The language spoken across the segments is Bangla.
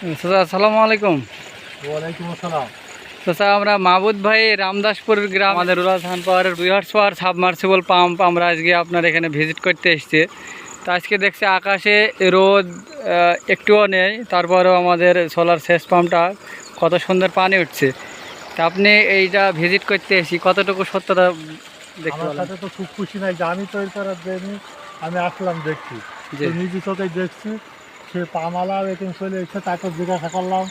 চাচা আসসালামু আলাইকুম। ওয়ালাইকুম আসসালাম। চাচা আমরা মাহবুদ ভাই রামদাসপুর গ্রাম। আমাদের রুরাল ধান পাওয়ারের দুই হার্স সাবমার্সিবল পাম্প আমরা আজকে আপনার এখানে ভিজিট করতে এসেছি। তো আজকে দেখছি আকাশে রোদ একটুও নেই তারপরেও আমাদের সোলার শেষ পাম্পটা কত সুন্দর পানি উঠছে। তা আপনি এইটা ভিজিট করতে এসেছি কতটুকু সত্যতা দেখতে আমার সাথে তো খুব খুশি নাই যে আমি তৈরি করার জন্য আমি আসলাম দেখছি। নিজে চোখে দেখছি সে পামালা এখানে চলে এসে তাকে জিজ্ঞাসা করলাম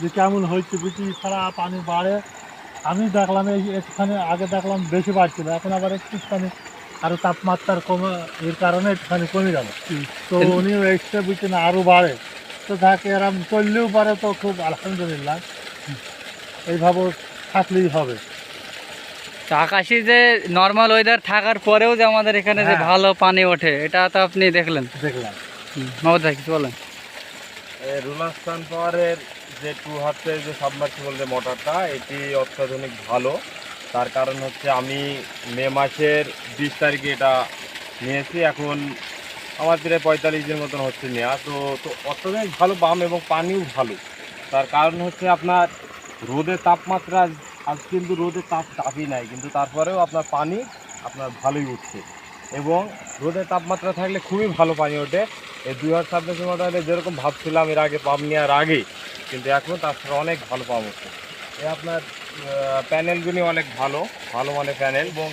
যে কেমন হয়েছে বিটি ছাড়া পানি বাড়ে? আমি দেখলাম এই একটুখানি আগে দেখলাম বেশি বাড়ছিল এখন আবার একটুখানি আরও তাপমাত্রার কমে এর কারণে একটুখানি কমে গেল। তো উনিও এক্সট্রা বিটি না আরও বাড়ে। তো তাকে এরম চললেও পারে তো খুব আলহামদুলিল্লাহ। এইভাবে থাকলেই হবে। তো আকাশে যে নর্মাল ওয়েদার থাকার পরেও যে আমাদের এখানে যে হ্যাঁ। ভালো পানি ওঠে এটা তো আপনি দেখলেন। দেখলাম। হুম, মাহবুদ ভাই কিছু বলেন। রুলাস্তান পাওয়ারের যে টু হার্সের যে সাবমার্সিবল যে মোটরটা এটি অত্যাধুনিক ভালো। তার কারণ হচ্ছে আমি মে মাসের বিশ তারিখে এটা নিয়েছি এখন আমার প্রায় পঁয়তাল্লিশ দিন মতন হচ্ছে নেওয়া তো তো অত্যাধুনিক ভালো বাম এবং পানিও ভালো। তার কারণ হচ্ছে আপনার রোদের তাপমাত্রা আজ কিন্তু রোদের তাপ তাপই নাই কিন্তু তারপরেও আপনার পানি আপনার ভালোই উঠছে। এবং রোদের তাপমাত্রা থাকলে খুবই ভালো পানি ওঠে। এই দুই হাজার ছাব্বিশ মডেলে যেরকম ভাবছিলাম এর আগে পাম্প নেওয়ার আগে, কিন্তু এখন তার সাথে অনেক ভালো পাম্প হচ্ছে এ আপনার প্যানেলগুলি অনেক ভালো ভালো মানে প্যানেল এবং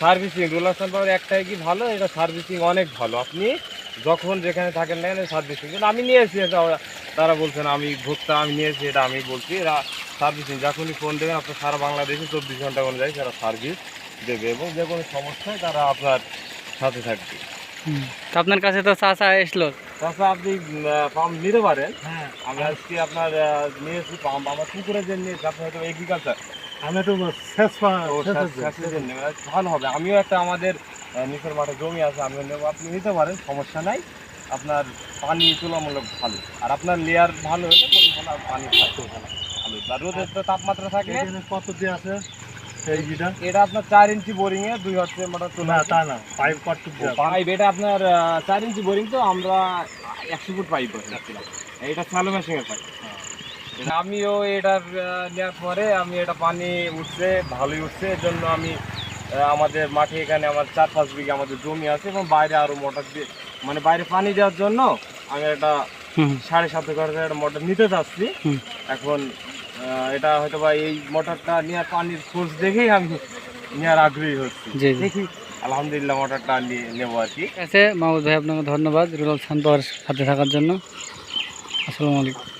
সার্ভিসিং রুলার পাওয়ার একটাই কি ভালো, এটা সার্ভিসিং অনেক ভালো আপনি যখন যেখানে থাকেন না এখানে সার্ভিসিং কিন্তু আমি নিয়েছি এটা তারা বলছেন আমি ভোক্তা, আমি নিয়েছি এটা আমি বলছি, এরা সার্ভিসিং, যখনই ফোন দেবেন, আপনার সারা বাংলাদেশে চব্বিশ ঘণ্টা অনুযায়ী তারা সার্ভিস দেবে এবং যে কোনো সমস্যায় তারা আপনার সাথে থাকবে। তো আপনার কাছে তো চাচা এসলো। তাছাড়া আপনি পাম্প নিতে পারেন। হ্যাঁ। আমি আজকে আপনার নিয়েছি পাম্প আমার পুকুরের যে নিয়েছি আপনি হয়তো এগ্রিকালচার আমি একটু শেষ জন্য। ভালো হবে। আমিও একটা আমাদের নিচের মাঠে জমি আছে নেব। আপনি নিতে পারেন সমস্যা নাই। আপনার পানি তুলনামূলক ভালো। আর আপনার লেয়ার ভালো হলে ভালো পানি ভালো ভালো। আর রোদের তো তাপমাত্রা থাকে। কত দিয়ে আছে? এই এটা আপনার চার ইঞ্চি বোরিং এ দুই হচ্ছে মোটর তোলা তা না পাইপ কত পাইপ এটা আপনার চার ইঞ্চি বোরিং তো আমরা একশো ফুট পাইপ বসাচ্ছিলাম এটা স্যালো মেশিনের পাইপ। এটা আমিও এটা নেওয়ার পরে আমি এটা পানি উঠছে ভালোই উঠছে এর জন্য আমি আমাদের মাঠে এখানে আমার চার পাঁচ বিঘা আমাদের জমি আছে এবং বাইরে আরও মোটর দিয়ে মানে বাইরে পানি দেওয়ার জন্য আমি একটা হুম। সাড়ে সাত হাজার একটা মোটর নিতে চাচ্ছি এখন এটা হয়তো বা এই মোটরটা নিয়ে পানির সোর্স দেখেই আমি নেওয়ার আগ্রহী হচ্ছি। দেখি আলহামদুলিল্লাহ মোটরটা নিয়ে নেব আর কি। আছে মাহমুদ ভাই আপনাকে ধন্যবাদ। রুলাল সান সাথে থাকার জন্য। আসসালামু আলাইকুম।